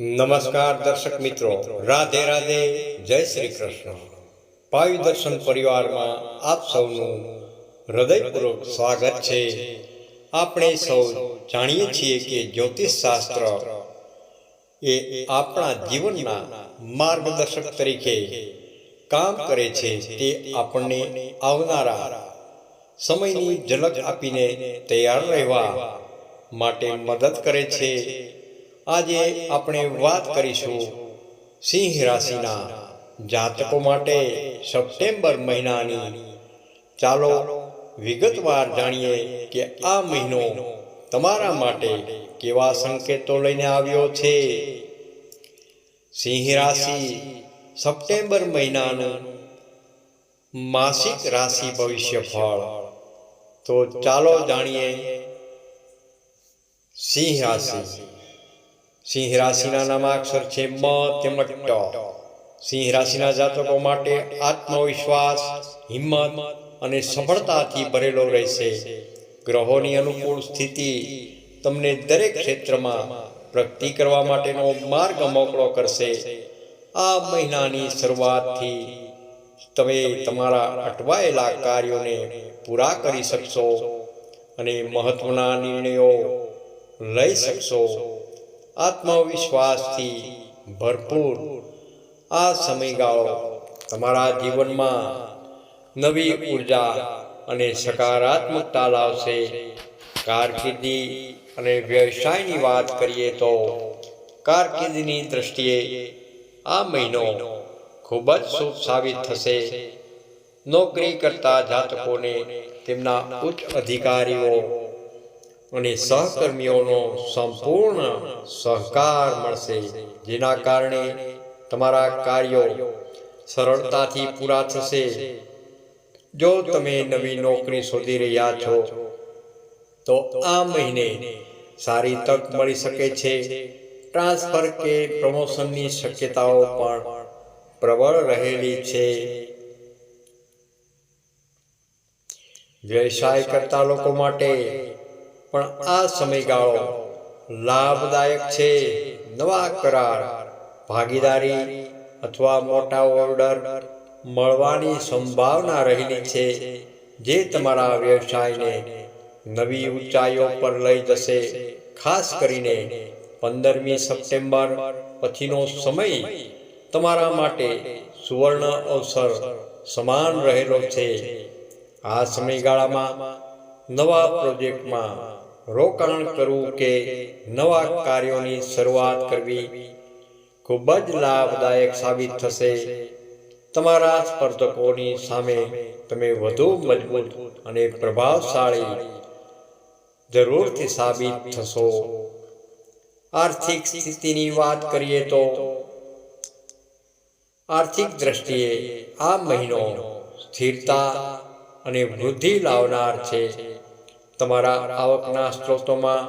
નમસ્કાર દર્શક મિત્રો. રાધે રાધે, જય શ્રી કૃષ્ણ. પાયુ દર્શન પરિવારમાં આપ સૌનું હૃદયપૂર્વક સ્વાગત છે. આપણે સૌ જાણીએ છીએ કે જ્યોતિષ શાસ્ત્ર એ આપણા જીવનના માર્ગદર્શક તરીકે કામ કરે છે તે આપણને આવનારા સમયની ઝલક આપીને તૈયાર રહેવા માટે મદદ કરે છે. આજે આપણે વાત કરીશું સિંહ રાશિના જાતકો માટે સપ્ટેમ્બર મહિનાની. ચાલો વિગતવાર જાણીએ કે આ મહિનો તમારા માટે કેવા સંકેતો લઈને આવ્યો છે. સિંહ રાશિ સપ્ટેમ્બર મહિનાનું માસિક રાશિ ભવિષ્ય ફળ તો ચાલો જાણીએ સિંહ રાશિ. સિંહ રાશિના નામાક્ષર છે મ તેમજ સિંહ રાશિના જાતકો માટે આત્મવિશ્વાસ, હિંમત અને સફળતાથી ભરેલો રહેશે. ગ્રહોની અનુકૂળ સ્થિતિ તમને દરેક ક્ષેત્રમાં પ્રગતિ કરવા માટેનો માર્ગ મોકળો કરશે. આ મહિનાની શરૂઆતથી તમે તમારા અટવાયેલા કાર્યોને પૂરા કરી શકશો અને મહત્વના નિર્ણયો લઈ શકશો. આત્મવિશ્વાસથી ભરપૂર. આ સમયગાળો તમારા જીવનમાં નવી ઊર્જા અને સકારાત્મકતા લાવશે. કારકિર્દી અને વ્યવસાયની વાત કરીએ તો કારકિર્દીની દ્રષ્ટિએ આ મહિનો ખૂબ જ શુભ સાબિત થશે. નોકરી કરતા જાતકોને તેમના ઉચ્ચ અધિકારીઓ અને સહકર્મીઓનો સંપૂર્ણ સહકાર મળશે, જેના કારણે તમારા કાર્યો સરળતાથી પૂરા થશે. જો તમે નવી નોકરી શોધી રહ્યા છો, તો આ મહિને સારી તક મળી શકે છે. ટ્રાન્સફર કે પ્રમોશનની શક્યતાઓ પણ પ્રબળ રહેલી છે. વ્યવસાય કરતા લોકો માટે પણ આ સમયગાળો લાભદાયક છે. નવા કરાર, ભાગીદારી અથવા મોટા ઓર્ડર મળવાની સંભાવના રહેલી છે જે તમારા વ્યવસાયને નવી ઊંચાઈઓ પર લઈ જશે. ખાસ કરીને પંદરમી સપ્ટેમ્બર પછીનો સમય તમારા માટે સુવર્ણ અવસર સમાન રહેલો છે. આ સમયગાળામાં નવા પ્રોજેક્ટમાં રોકાણ કરવું કે નવા કાર્યોની શરૂઆત કરવી ખૂબ જ લાભદાયક સાબિત થશે. તમારા સ્પર્ધકોની સામે તમે વધુ મજબૂત અને પ્રભાવશાળી જરૂરથી સાબિત થશો. આર્થિક સ્થિતિની વાત કરીએ તો આર્થિક દ્રષ્ટિએ આ મહિનો સ્થિરતા અને વૃદ્ધિ લાવનાર છે. તમારા આવકના સ્ત્રોતોમાં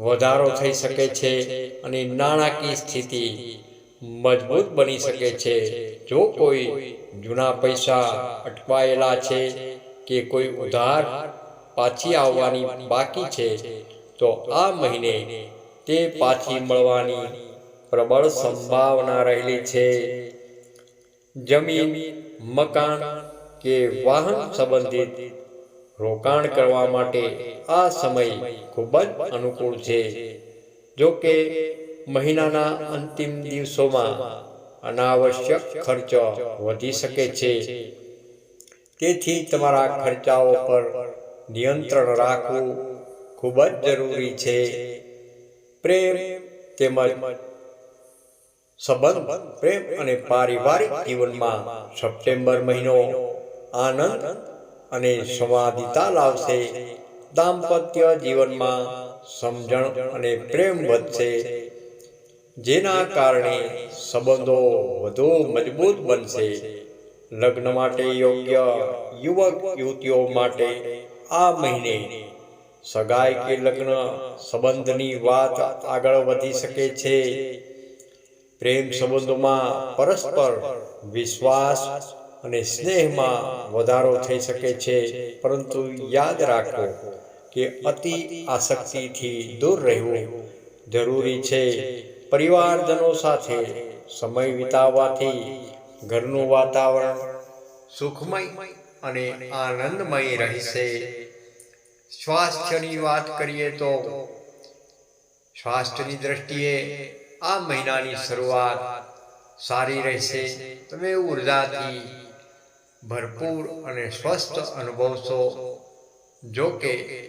વધારો થઈ શકે છે અને નાણાકીય સ્થિતિ મજબૂત બની શકે છે. જો કોઈ જૂના પૈસા અટવાયેલા છે કે કોઈ ઉધાર પાછી આવવાની બાકી છે, તો આ મહિને તે પાછી મળવાની પ્રબળ સંભાવના રહેલી છે. જમીન, મકાન કે વાહન સંબંધિત રોકાણ કરવા માટે આ સમય ખૂબ જ અનુકૂળ છે. જો કે મહિનાના અંતિમ દિવસોમાં અનાવશ્યક ખર્ચ વધી શકે છે. તેથી તમારા ખર્ચાઓ પર નિયંત્રણ રાખવું ખૂબ જ જરૂરી છે. પ્રેમ તેમજ સંબંધ પ્રેમ અને પારિવારિક જીવનમાં સપ્ટેમ્બર મહિનો આનંદ અને સંવાદિતા લાવશે. દાંપત્ય જીવનમાં સમજણ અને પ્રેમ વધશે. જેના કારણે સંબંધો વધુ મજબૂત બનશે. લગ્ન માટે યોગ્ય યુવક યુવતીઓ માટે આ મહિને સગાઈ કે લગ્ન સંબંધની વાત આગળ વધી શકે છે. પ્રેમ સંબંધોમાં પરસ્પર વિશ્વાસ અને સ્નેહમાં વધારો થઈ શકે છે. પરંતુ યાદ રાખો કે અતિ આસક્તિથી દૂર રહેવું જરૂરી છે. પરિવારજનો સાથે સમય વિતાવવાથી ઘરનું વાતાવરણ સુખમય અને આનંદમય રહેશે. સ્વાસ્થ્યની વાત કરીએ તો સ્વાસ્થ્યની દ્રષ્ટિએ આ મહિનાની શરૂઆત સારી રહેશે. તમે ઉર્જાથી ભરપૂર અને સ્વસ્થ અનુભવશો. જો કે,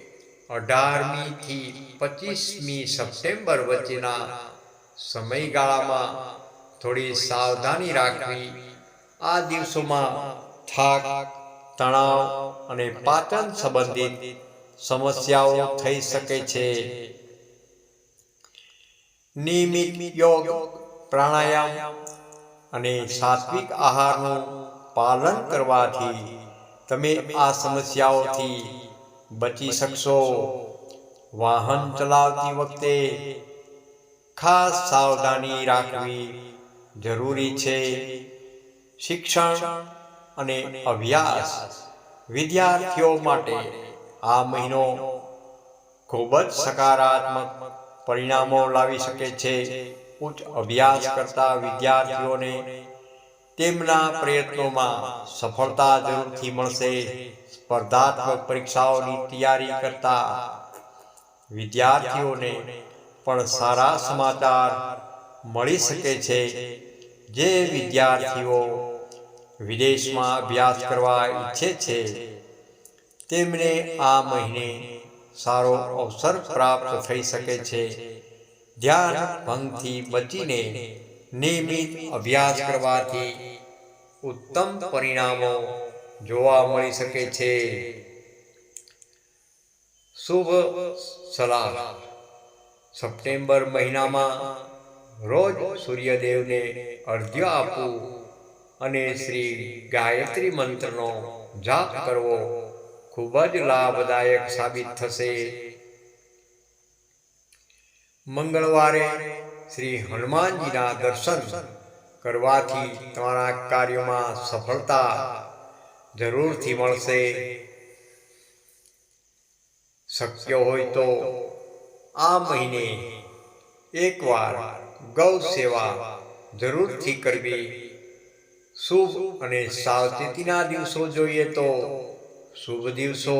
અઢારમી થી પચીસમી સપ્ટેમ્બર વચ્ચેના સમયગાળામાં થોડી સાવધાની રાખવી. આ દિવસોમાં થાક, તણાવ અને પાચન સંબંધિત સમસ્યાઓ થઈ શકે છે. નિયમિત યોગ, પ્રાણાયામ અને સાત્વિક આહારનું પાલન કરવાથી તમે આ સમસ્યાઓથી બચી શકશો. વાહન ચલાવતી વખતે ખાસ સાવધાની રાખવી જરૂરી છે. શિક્ષણ અને અભ્યાસ વિદ્યાર્થીઓ માટે આ મહિનો ખૂબ જ સકારાત્મક પરિણામો લાવી શકે છે. ઉચ્ચ અભ્યાસ કરતા વિદ્યાર્થીઓને તેમના પ્રયત્નોમાં સફળતા જરૂરથી મળશે. સ્પર્ધાત્મક પરીક્ષાઓની તૈયારી કરતા વિદ્યાર્થીઓને પણ સારા સમાચાર મળી શકે છે. જે વિદ્યાર્થીઓ વિદેશમાં અભ્યાસ કરવા ઈચ્છે છે, તેમને આ મહિને સારો અવસર પ્રાપ્ત થઈ શકે છે. ધ્યાન ભંગથી બચીને નિયમિત અભ્યાસ કરવાથી ઉત્તમ પરિણામો જોવા મળી શકે છે. શુભ સલાહ. સપ્ટેમ્બર મહિનામાં રોજ સૂર્યદેવને અર્ધ્ય આપવું અને શ્રી ગાયત્રી મંત્રનો જાપ કરવો ખૂબ જ લાભદાયક સાબિત થશે. મંગળવારે શ્રી હનુમાનજીના દર્શન કરવાથી તમારા કાર્યોમાં સફળતા જરૂરથી મળશે. શક્ય હોય તો આ મહિને એકવાર ગૌ સેવા જરૂરથી કરવી. શુભ અને સાવચેતીના દિવસો જોઈએ તો શુભ દિવસો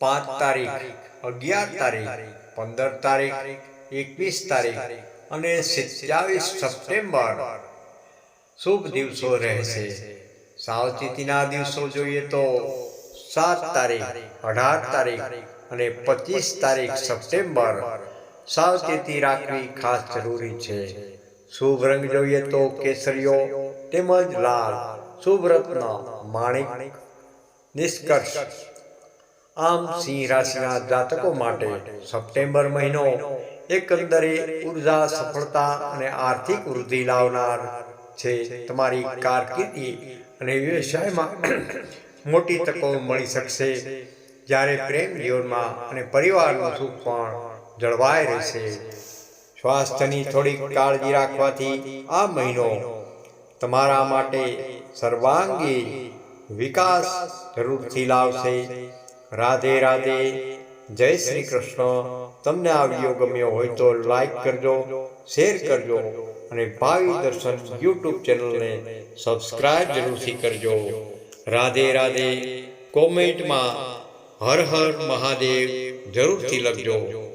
પાંચ તારીખ, અગિયાર તારીખ, પંદર તારીખ એકવીસ તારીખ અને સત્યાવીસ સપ્ટેમ્બર શુભ દિવસો રહેશે. સાવચેતીના દિવસો જોઈએ તો સાત તારીખ, અઢાર તારીખ અને પચીસ તારીખ સપ્ટેમ્બર સાવચેતી રાખવી ખાસ જરૂરી છે. શુભ રંગ જોઈએ તો કેસરીયો તેમજ લાલ, શુભ રત્ન, માણિક, નિષ્કર્ષ. આમ સિંહ રાશિના જાતકો માટે સપ્ટેમ્બર મહિનો એકંદરે ઊર્જા, સફળતા અને આર્થિક વૃદ્ધિ લાવનાર છે. તમારી કારકિર્દી અને વ્યવસાયમાં મોટી તકો મળી શકશે. જ્યારે પ્રેમ જીવનમાં અને પરિવારનું સુખ પણ જળવાઈ રહેશે. સ્વાસ્થ્યની થોડી કાળજી રાખવાથી આ મહિનો તમારા માટે સર્વાંગી વિકાસ જરૂરથી લાવશે. રાધે રાધે જય શ્રી કૃષ્ણ. તમને આ વીડિયો ગમ્યો હોય તો લાઈક કરજો શેર કરજો અને ભાવિ દર્શન યુટ્યુબ ચેનલને સબસ્ક્રાઇબ જરૂરથી કરજો. રાધે રાધે. કોમેન્ટમાં હર હર મહાદેવ જરૂરથી લખજો.